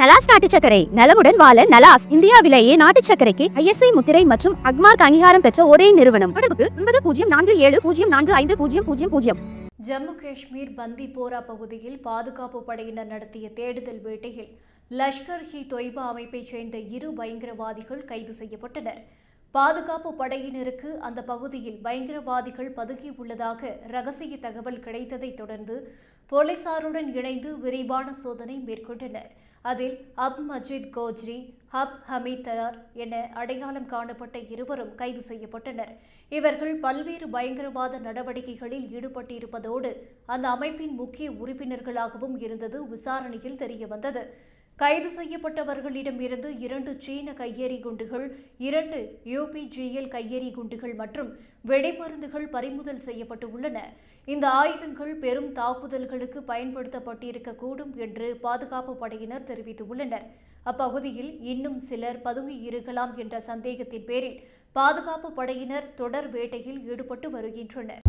நலாஸ் நாட்டு சக்கரை நலமுடன் வாழ நலாஸ் இந்தியாவிலேயே நாட்டு சக்கரைக்கு ஐஎஸ்ஐ முத்திரை மற்றும் அக்மார்க் அங்கீகாரம் பெற்ற ஒரே நிறுவனம். தொடர்புக்கு ஒன்பது பூஜ்ஜியம் நான்கு ஏழு பூஜ்ஜியம் நான்கு ஐந்து பூஜ்ஜியம் பூஜ்ஜியம் பூஜ்ஜியம். ஜம்மு காஷ்மீர் பந்திபோரா பகுதியில் பாதுகாப்பு படையினர் நடத்திய தேடுதல் வேட்டையில் லஷ்கர் ஹி தொய்பா அமைப்பைச் சேர்ந்த இரு பயங்கரவாதிகள் கைது செய்யப்பட்டனர். பாதுகாப்பு படையினருக்கு அந்த பகுதியில் பயங்கரவாதிகள் பதுங்கியுள்ளதாக ரகசிய தகவல் கிடைத்ததைத் தொடர்ந்து போலீசாருடன் இணைந்து விரிவான சோதனை மேற்கொண்டனர். அதில் அப் மஜித் கோஜ்ரி ஹப் ஹமீதார் என அடையாளம் காணப்பட்ட இருவரும் கைது செய்யப்பட்டனர். இவர்கள் பல்வேறு பயங்கரவாத நடவடிக்கைகளில் ஈடுபட்டிருப்பதோடு அந்த அமைப்பின் முக்கிய உறுப்பினர்களாகவும் இருந்தது விசாரணையில் தெரியவந்தது. கைது செய்யப்பட்டவர்களிடமிருந்து இரண்டு சீன கையெறி குண்டுகள் இரண்டு யூபிஜிஎல் கையெறி குண்டுகள் மற்றும் வெடிமருந்துகள் பறிமுதல் செய்யப்பட்டு உள்ளன இந்த ஆயுதங்கள் பெரும் தாக்குதல்களுக்கு பயன்படுத்தப்பட்டிருக்கக்கூடும் என்று பாதுகாப்பு படையினர் தெரிவித்துள்ளனர். அப்பகுதியில் இன்னும் சிலர் பதுங்கி இருக்கலாம் என்ற சந்தேகத்தின் பேரில் பாதுகாப்பு படையினர் தொடர் வேட்டையில் ஈடுபட்டு வருகின்றனர்.